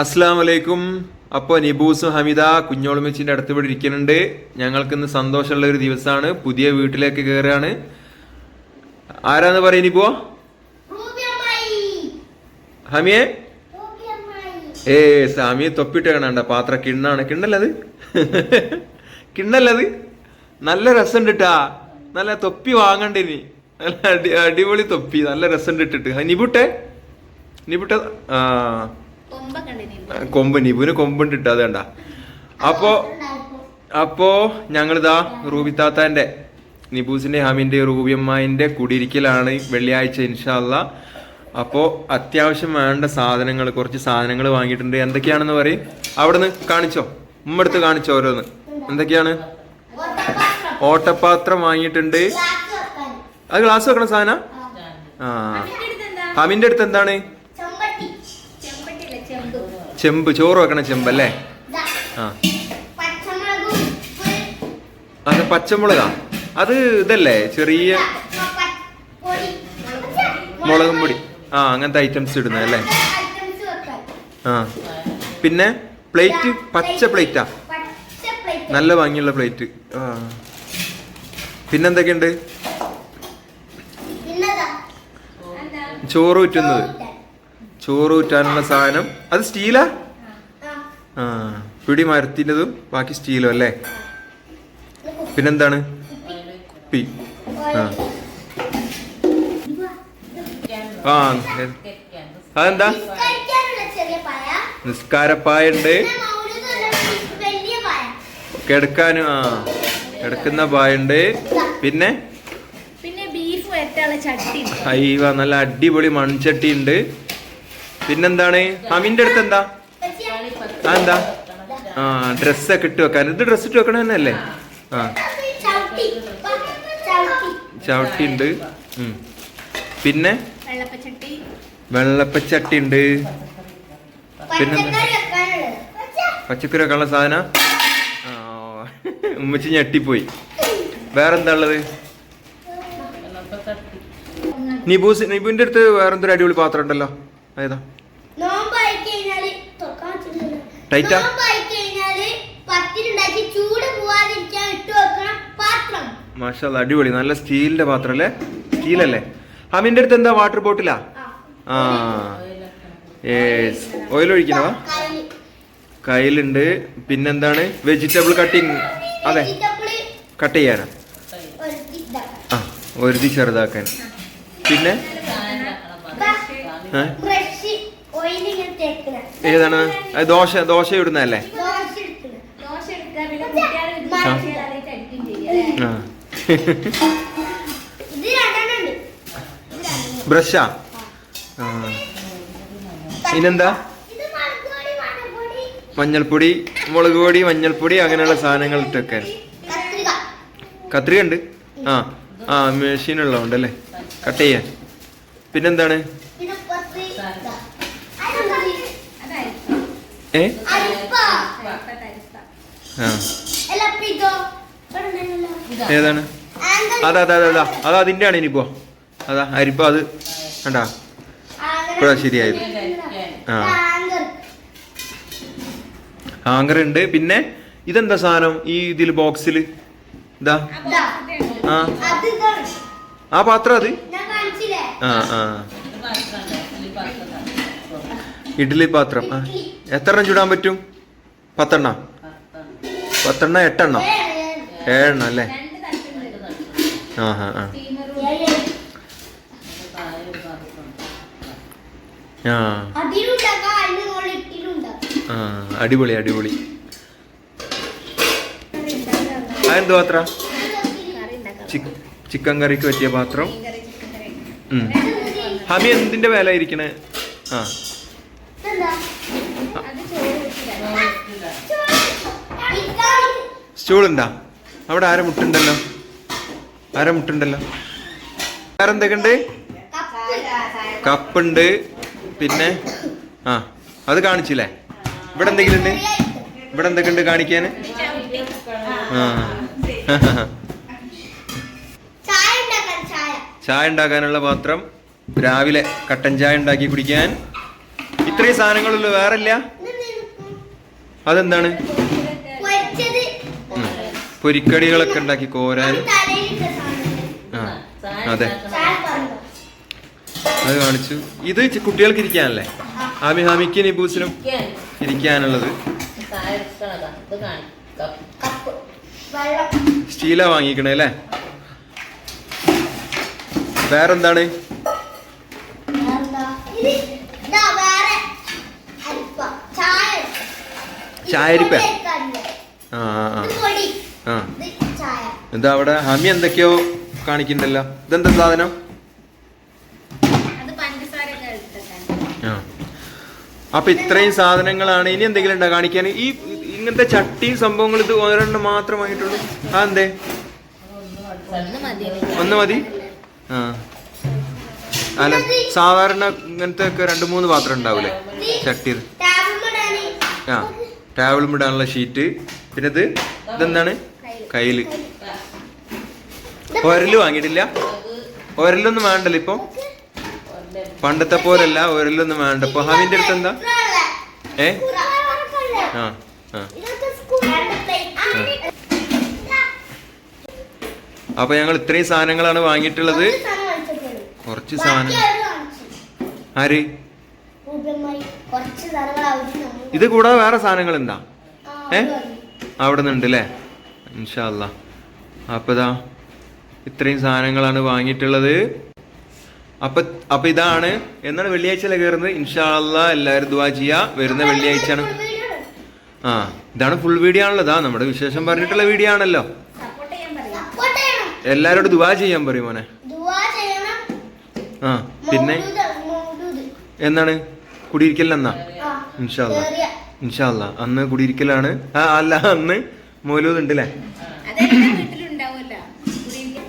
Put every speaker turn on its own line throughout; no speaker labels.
അസ്സാം വലൈക്കും അപ്പോൾ നിബൂസും ഹമിദ കുഞ്ഞോളുമിച്ചിന്റെ അടുത്ത് ഇവിടെ ഇരിക്കുന്നുണ്ട്. ഞങ്ങൾക്കിന്ന് സന്തോഷമുള്ള ഒരു ദിവസമാണ്. പുതിയ വീട്ടിലേക്ക് കയറുകയാണ്. ആരാന്ന് പറയുന്നു ഇപ്പോ ഹമിയെ? ഏ സാമിയെ തൊപ്പിട്ട് കാണണ്ട. പാത്ര കിണ്ണാണ്. കിണ്ണല്ലത്? കിണ്ണല്ലത്? നല്ല രസമുണ്ട് ഇട്ടാ നല്ല തൊപ്പി വാങ്ങണ്ട ഇനി നല്ല അടി അടിപൊളി തൊപ്പി. നല്ല രസമുണ്ട് ഇട്ടിട്ട് നിബുട്ടെ? നിബുട്ടെ ആ. കൊമ്പ് നിബുന് കൊമ്പുണ്ട് ഇട്ട് അത് കണ്ട. അപ്പോ അപ്പോ ഞങ്ങളിതാ റൂബി താത്താന്റെ നിബൂസിന്റെ ഹാമിന്റെ റൂബിയമ്മായിന്റെ കുടിയിരിക്കലാണ് വെള്ളിയാഴ്ച ഇൻഷാല്ല അപ്പോ അത്യാവശ്യം വേണ്ട സാധനങ്ങൾ കുറച്ച് സാധനങ്ങൾ വാങ്ങിയിട്ടുണ്ട്. എന്തൊക്കെയാണെന്ന് പറയും. അവിടുന്ന് കാണിച്ചോ. ഉമ്മടുത്ത് കാണിച്ചോ ഓരോന്ന്. എന്തൊക്കെയാണ്? ഓട്ടപാത്രം വാങ്ങിയിട്ടുണ്ട്. അത് ഗ്ലാസ് വെക്കണ സാധന? ആ. ഹമിന്റെ അടുത്ത് എന്താണ്? ചെമ്പ് ചോറ് വെക്കണ ചെമ്പ് അല്ലേ ആ. അത് പച്ചമുളകാ? അത് ഇതല്ലേ ചെറിയ മുളകും പൊടി. ആ അങ്ങനത്തെ ഐറ്റംസ് ഇടുന്നത് അല്ലേ? ആ. പിന്നെ പ്ലേറ്റ് പച്ച പ്ലേറ്റാ. നല്ല ഭംഗിയുള്ള പ്ലേറ്റ്. ആ. പിന്നെന്തൊക്കെയുണ്ട്? ചോറ് ഊറ്റുന്നത്. ചോറ് ഊറ്റാനുള്ള സാധനം. അത് സ്റ്റീലാ? ആ പിടി മരത്തിന്റെതും ബാക്കി സ്റ്റീലും അല്ലേ? പിന്നെന്താണ്? കുപ്പി. ആ. ആ അതെന്താ? നിസ്കാരപ്പായുണ്ട് കിടക്കാനും ആ കിടക്കുന്ന പായുണ്ട് പിന്നെ? അയ്യ നല്ല അടിപൊളി മൺചട്ടി ഉണ്ട് പിന്നെന്താണ്? അമിന്റെ അടുത്ത് എന്താ എന്താ ആ ഡ്രസ്സൊക്കെ ഇട്ട് വെക്കാൻ. ഇത് ഡ്രസ്സ് ഇട്ട് വെക്കണ തന്നെ അല്ലേ ആ. ചവിട്ടി ഉണ്ട് പിന്നെ?
വെള്ളപ്പച്ചട്ടി.
വെള്ളപ്പച്ചട്ടി ഉണ്ട്. പിന്നെ പച്ചക്കറി വെക്കാനുള്ള സാധന? ഉമ്മച്ചി ഞെട്ടിപ്പോയി. വേറെന്താ ഉള്ളത്? നിബൂസ് നിബുവിന്റെ അടുത്ത് വേറെന്തൊരു അടിപൊളി പാത്രം ഉണ്ടല്ലോ? ഏതാ? ടൈറ്റാ?
നോമ്പായി ചൂട് പോവാതിരിക്കാൻ ഇട്ട് വെക്കണ പാത്രം.
മാഷാ അടിപൊളി. നല്ല സ്റ്റീലിന്റെ പാത്രം അല്ലേ സ്റ്റീലല്ലേ? ഹമിന്റെ അടുത്ത് എന്താ വാട്ടർ ബോട്ടിലാ? ആ. ഓയിൽ ഒഴിക്കണവാ
കയ്യിൽ.
കയ്യിലുണ്ട്. പിന്നെന്താണ്? വെജിറ്റബിൾ കട്ടിങ് അതെ. കട്ട് ചെയ്യാനാ. ആ ഒരുതി ചെറുതാക്കാൻ. പിന്നെ? ഏ?
ബ്രഷ് ഓയിൽ ഇങ്ങനെ തേക്കണ
ഏതാണ്? ദോശ ദോശ ഇടുന്നതല്ലേ. ബ്രഷാ?
പൊടി, മഞ്ഞൾപ്പൊടി,
മുളക് പൊടി മഞ്ഞൾപ്പൊടി അങ്ങനെയുള്ള സാധനങ്ങൾ ഇട്ടൊക്കെ
കത്രിക
ഉണ്ട്. ആ. ആ മെഷീൻ അല്ലേ കട്ട് ചെയ്യാൻ. പിന്നെന്താണ്
ഇത് പത്ത് ഇതാ. അരിപ്പ.
അതായിരിക്കും
ഏ
അരിപ്പ.
വറുത്തരിപ്പ.
ആ
അല്ല, അപ്പൊ ഇതോ? ഇവിടെ ഉണ്ടല്ലോ.
ഏതാണ്. അതാ അതാ അതാ, അതാ. അതാ അതിന്റെ ആണ് ഇനിയിപ്പോ. അതാ അരിപ്പ അത് കണ്ടാ? ഇപ്പഴാ ശരിയായത്. ആ.
ആങ്കർ.
ഹാങ്കർ ഉണ്ട്. പിന്നെ ഇതെന്താ സാധനം ഈ ഇതിൽ ബോക്സിൽ ഇതാ. ആ. ആ പാത്രം അത്? ആ ആ. ഇഡ്ഡലി പാത്രം. ആ. എത്രണ്ണം ചുടാൻ പറ്റും? പത്തെണ്ണം? പത്തെണ്ണം എട്ടെണ്ണം?
ഏഴ്, ഏഴ്.
ഏഴെണ്ണം അല്ലേ? ആ ആ. ആ. ആ അടിപൊളി അടിപൊളി. അതെന്ത് പാത്രം ചിക്കൻ കറിക്ക് പറ്റിയ പാത്രം? ഹമി എന്തിന്റെ വില ഇരിക്കണേ? ആ. ഉണ്ടാ അവിടെ ആരെ മുട്ടുണ്ടല്ലോ? ആരെ മുട്ടുണ്ടല്ലോ? വേറെ എന്തൊക്കെയുണ്ട്
കപ്പ്.
കപ്പുണ്ട്. പിന്നെ ആ അത് കാണിച്ചില്ലേ? ഇവിടെ എന്തെങ്കിലും ഉണ്ട് ഇവിടെ എന്തൊക്കെയുണ്ട് കാണിക്കാൻ?
ചായ
ഉണ്ടാക്കാനുള്ള പാത്രം. രാവിലെ കട്ടൻ ചായ ഉണ്ടാക്കി കുടിക്കാൻ. ഇത്രയും സാധനങ്ങളുള്ളൂ വേറെ ഇല്ല അതെന്താണ്. പൊരിക്കടികളൊക്കെ ഉണ്ടാക്കി കോരാൻ. ആ അതെ. അത് കാണിച്ചു. ഇത് കുട്ടികൾക്ക് ഇരിക്കാനല്ലേ? ഹാമി ഹാമിക്ക് നിബൂസിനും ഇരിക്കാനുള്ളത്. സ്റ്റീല വാങ്ങിക്കണേ അല്ലേ? വേറെന്താണ്
വേറെന്താ? ഇത് ഇതാ വേറെ അരിപ്പ. ചായ
ചായരിപ്പ? ആ ആ, ആ.
ഇത് പൊടി.
ആ.
ഇത് ചായ.
എന്താ അവിടെ? ഹമി എന്തൊക്കെയോ കാണിക്കണ്ടല്ലോ ഇതെന്താ സാധനം? ആ. അപ്പൊ ഇത്രയും സാധനങ്ങളാണ്. ഇനി എന്തെങ്കിലും ഉണ്ടോ കാണിക്കാൻ? ഈ ഇങ്ങനത്തെ ചട്ടി സംഭവങ്ങൾ ഇത് ഒരെണ്ണം മാത്രമായിട്ടുള്ളൂ ആ എന്തേ
ഒന്ന് മതി.
ഒന്ന് മതി? ആ. അല്ല സാധാരണ ഇങ്ങനത്തെ ഒക്കെ രണ്ട് മൂന്ന് പാത്രം ഉണ്ടാവൂലേ? ചട്ടി ആ. ടേബിളും ഇടാനുള്ള ഷീറ്റ്. പിന്നെ ഇത് ഇതെന്താണ്? കയ്യിൽ. ഒരൽ വാങ്ങിയിട്ടില്ല. ഒരലൊന്നും വേണ്ടല്ലോ ഇപ്പൊ. പണ്ടത്തെ പോലല്ല ഒരലൊന്നും വേണ്ട. ഇപ്പൊ ഹമിന്റെ അടുത്ത് എന്താ? ഏ? ആ. അപ്പൊ ഞങ്ങൾ ഇത്രയും സാധനങ്ങളാണ് വാങ്ങിയിട്ടുള്ളത്. കുറച്ച് സാധനം. ആര്
കുറച്ച് സാധനങ്ങൾ അവർ നമ്മൾ
ഇത് കൂടാതെ വേറെ സാധനങ്ങൾ എന്താ? ഏ? അവിടെ നിന്നുണ്ട് അല്ലേ ഇൻഷാല്ല അപ്പൊ ഇതാ ഇത്രയും സാധനങ്ങളാണ് വാങ്ങിയിട്ടുള്ളത്. അപ്പൊ അപ്പൊ ഇതാണ്. എന്നാണ് വെള്ളിയാഴ്ച കയറുന്നത്? ഇൻഷാല്ല എല്ലാവരും ദുവാ ചെയ്യാ. വരുന്ന വെള്ളിയാഴ്ചയാണ്.
ആണ്.
ആ ഇതാണ് ഫുൾ വീഡിയോ ആണല്ലോ. ഇതാ നമ്മുടെ വിശേഷം പറഞ്ഞിട്ടുള്ള വീഡിയോ ആണല്ലോ. എല്ലാരോടും ദുവാ ചെയ്യാൻ പറയും മോനെ. ആ പിന്നെ. എന്നാണ്? കുടിയിരിക്കലെന്നാ ഇൻഷാല്ല. ഇൻഷാല്ല അന്ന് കുടിയിരിക്കലാണ് ആ അല്ല അന്ന് മൗലൂദ് ഉണ്ട് അല്ലേ
അതെല്ലാം വീട്ടിലുണ്ടാവുമല്ലോ കുടിയിരിക്കാൻ.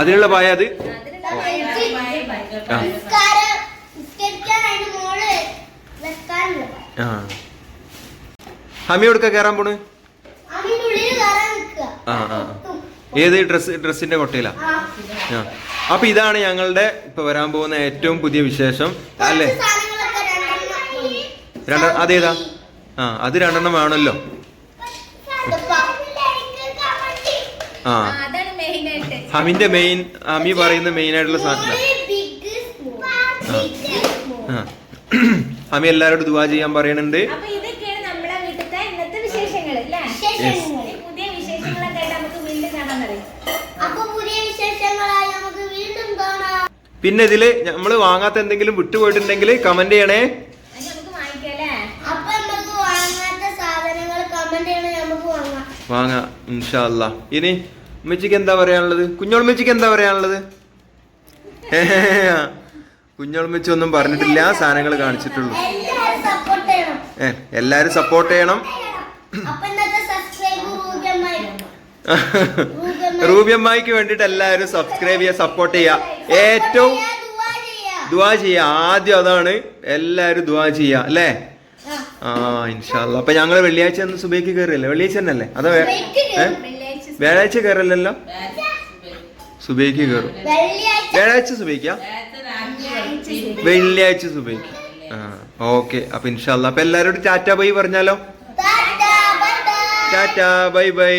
അതിനുള്ള പായ അത്
ആ,
ഭയം.
ആ.
നിസ്കാരം, നിസ്കരിക്കാൻ അതിന്റെ മോൾ വെക്കാനുള്ള പായ.
ആ ഹമി എവിടുക്ക കയറാൻ പോണ്. ആ ആ. ഏത് ഡ്രസ് ഡ്രസ്സിന്റെ കൊട്ടയിലാ.
ആ
അപ്പൊ ഇതാണ് ഞങ്ങളുടെ ഇപ്പൊ വരാൻ പോകുന്ന ഏറ്റവും പുതിയ വിശേഷം അല്ലേ
കുറച്ച് സാധനങ്ങളൊക്കെ രണ്ടെണ്ണം മതി.
രണ്ട അതേതാ? ആ അത് രണ്ടെണ്ണം വേണമല്ലോ. ആ.
അതാണ് മെയിൻ ആയിട്ട്.
ഹമിന്റെ മെയിൻ ഹമി പറയുന്ന മെയിൻ ആയിട്ടുള്ള സാധനം. ആ. ഹമി എല്ലാരോടും ദുവാ ചെയ്യാൻ പറയണുണ്ട്
അപ്പൊ ഇതൊക്കെയാണ് നമ്മളെ വീട്ടിലത്തെ ഇന്നത്തെ വിശേഷങ്ങൾ അല്ലേ? പുതിയ വിശേഷങ്ങളൊക്കെ ആയിട്ട് നമുക്ക് വീണ്ടും കാണാൻ പറയും.
പുതിയ വിശേഷങ്ങളായി നമുക്ക് വീണ്ടും കാണാം.
പിന്നെ ഇതിൽ നമ്മൾ വാങ്ങാത്ത എന്തെങ്കിലും വിട്ടുപോയിട്ടുണ്ടെങ്കിൽ കമന്റ് ചെയ്യണേ
അത് നമുക്ക് വാങ്ങിക്കാം അല്ലേ
അപ്പൊ നമുക്ക് വാങ്ങാത്ത സാധനങ്ങൾ കമന്റ് ചെയ്യണം നമുക്ക് വാങ്ങാം
ഇൻഷാല്ല ഇനി ഉമ്മച്ചിക്ക് എന്താ പറയാനുള്ളത്? കുഞ്ഞോളുമ്മച്ചിക്ക് എന്താ പറയാനുള്ളത്? കുഞ്ഞോളുമ്മച്ചി ഒന്നും പറഞ്ഞിട്ടില്ല സാധനങ്ങൾ കാണിച്ചിട്ടുള്ളൂ. ഏ എല്ലാരും സപ്പോർട്ട് ചെയ്യണം. റൂബിയമ്മായിക്ക് വേണ്ടിയിട്ട് എല്ലാവരും സബ്സ്ക്രൈബ് ചെയ്യുക സപ്പോർട്ട് ചെയ്യുക. ഏറ്റവും ദുവാ ചെയ്യുക ആദ്യം അതാണ് എല്ലാവരും ദുവാ ചെയ്യുക അല്ലേ? ആ ഇൻഷാല്ല അപ്പൊ ഞങ്ങൾ വെള്ളിയാഴ്ച ഒന്ന് സുബൈക്ക് കയറിയല്ലേ വെള്ളിയാഴ്ച തന്നെ അല്ലേ അതോ വ്യാഴാഴ്ച കയറില്ലല്ലോ സുബൈക്ക് കയറും വ്യാഴാഴ്ച സുബൈക്ക വെള്ളിയാഴ്ച സുബൈക്ക് ആ ഓക്കെ. അപ്പൊ ഇൻഷാല്ല അപ്പൊ എല്ലാരോടും ടാറ്റ ബൈ പറഞ്ഞാലോ?
Tata bye bye.
Tata bye bye.